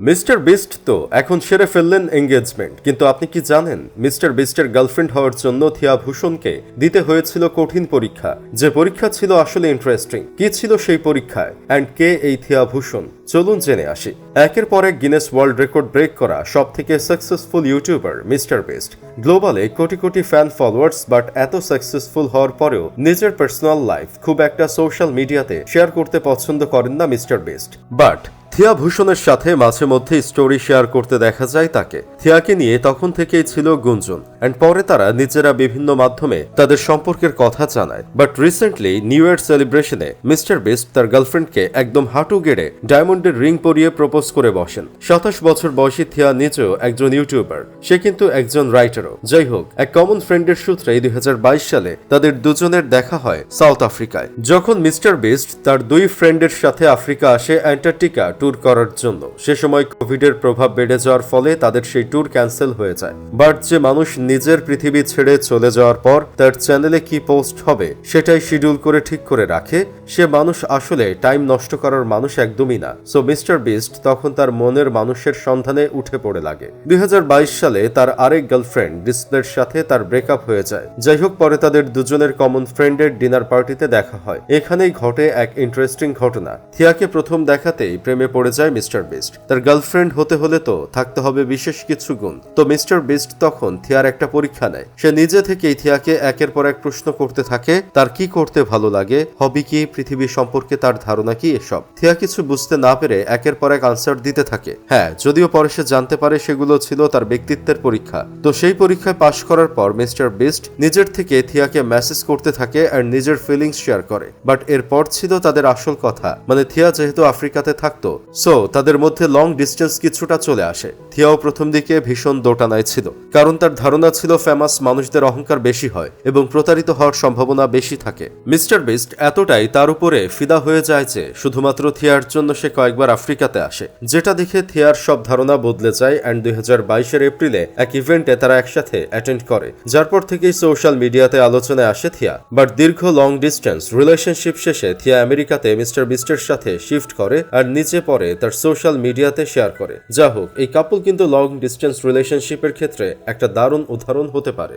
Mister beast তো এখন সেরে ফেললেন এঙ্গেজমেন্ট, কিন্তু আপনি কি জানেন, মিস্টার বিস্টের গার্লফ্রেন্ড হওয়ার জন্য থিয়া ভূষণকে দিতে হয়েছিল কঠিন পরীক্ষা। যে পরীক্ষা ছিল আসলে ইন্টারেস্টিং কি ছিল সেই পরীক্ষায়? অ্যান্ড কে এই থিয়া ভূষণ? চলুন জেনে আসি। একের পর এক গিনেস ওয়ার্ল্ড রেকর্ড ব্রেক করা সব থেকে সাকসেসফুল ইউটিউবার মিস্টার বিস্ট। গ্লোবালে crore crore fan followers but এত সাকসেসফুল হওয়ার পরেও নিজের পার্সোনাল লাইফ খুব একটা সোশ্যাল মিডিয়াতে শেয়ার করতে পছন্দ করেন না মিস্টার বিস্ট। বাট থিয়া ভূষণের সাথে মাঝে মধ্যে স্টোরি শেয়ার করতে দেখা যায় তাকে। থিয়াকে নিয়ে তখন থেকেই ছিল গুঞ্জন। অ্যান্ড পরে তারা নিজেরা বিভিন্ন মাধ্যমে তাদের সম্পর্কের কথা জানায়। বাট রিসেন্টলি নিউ ইয়ার সেলিব্রেশনে মিস্টার বিস্ট তার গার্লফ্রেন্ডকে একদম হাঁটু গেড়ে ডায়মন্ডের রিং পরিয়ে প্রপোজ করে বসেন। সাতাশ বছর বয়সী থিয়া নিজেও একজন ইউটিউবার সে কিন্তু একজন রাইটারও যাই হোক, এক কমন ফ্রেন্ডের সূত্রে দুই বাইশ সালে তাদের দুজনের দেখা হয় সাউথ আফ্রিকায় যখন মিস্টার বিস্ট তার দুই ফ্রেন্ডের সাথে আফ্রিকা আসে অ্যান্টার্কটিকা ট্যুর করার জন্য। সে সময় কোভিডের প্রভাব বেড়ে যাওয়ার ফলে তাদের সেই ট্যুর ক্যান্সেল হয়ে যায়। বাট যে মানুষ নিজের পৃথিবী ছেড়ে চলে যাওয়ার পর তার চ্যানেলে কি পোস্ট হবে, সেটাই শিডিউল করে ঠিক করে রাখে, সে মানুষ আসলে টাইম নষ্ট করার মানুষ একদমই না। সো মিস্টার বিস্ট তখন তার মনের মানুষের সন্ধানে উঠে পড়ে লাগে। দুই সালে তার আরেক গার্লফ্রেন্ড ডিসপ্লের সাথে তার ব্রেকআপ হয়ে যায়। যাই হোক, পরে তাদের দুজনের কমন ফ্রেন্ডের ডিনার পার্টিতে দেখা হয়। এখানেই ঘটে এক ইন্টারেস্টিং ঘটনা। থিয়াকে প্রথম দেখাতেই প্রেমে পড়ে যায় মিস্টার বিস্ট তার গার্লফ্রেন্ড হতে হলে তো থাকতে হবে বিশেষ কিছু। গুণ। তো মিস্টার বিস্ট তখন থিয়ার একটা পরীক্ষা নেয়। সে নিজে থেকেই থিয়াকে একের পর এক প্রশ্ন করতে থাকে, তার কি করতে ভালো লাগে, হবি কি, পৃথিবী সম্পর্কে তার ধারণা কি এসব? থিয়া কিছু বুঝতে না পেরে একের পর এক আনসার দিতে থাকে। হ্যাঁ যদিও পরে সে জানতে পারে সেগুলো ছিল তার ব্যক্তিত্বের পরীক্ষা। তো সেই পরীক্ষায় পাশ করার পর মিস্টার বিস্ট নিজের থেকে থিয়াকে মেসেজ করতে থাকে আর নিজের ফিলিংস শেয়ার করে। বাট এরপর ছিল তাদের আসল কথা। মানে থিয়া যেহেতু আফ্রিকাতে থাকতো সো তাদের মধ্যে লং ডিস্টেন্স কিছুটা চলে আসে। থিয়াও প্রথম দিকে ভীষণ দোটানায় ছিল, কারণ তার ধারণা ছিল ফেমাস মানুষদের অহংকার বেশি হয় এবং প্রতারিত হওয়ার সম্ভাবনা বেশি থাকে। মিস্টার বিস্ট এতটাই তার উপরে ফিদা হয়ে যায় যে শুধুমাত্র থিয়ার জন্য সে কয়েকবার আফ্রিকাতে আসে, যেটা দেখে থিয়ার সব ধারণা বদলে যায় অ্যান্ড দুই হাজার বাইশের এপ্রিলে এক ইভেন্টে তারা একসাথে অ্যাটেন্ড করে, যার পর থেকেই সোশ্যাল মিডিয়াতে আলোচনায় আসে থিয়া। বাট দীর্ঘ লং ডিস্টেন্স রিলেশনশিপ শেষে থিয়া আমেরিকাতে মিস্টার বিস্টের সাথে শিফট করে আর নিচে পরে তার সোশ্যাল মিডিয়াতে শেয়ার করে। যা হোক, এই কাপল কিন্তু লং ডিস্টেন্স রিলেশনশিপের ক্ষেত্রে একটা দারুণ উদাহরণ হতে পারে।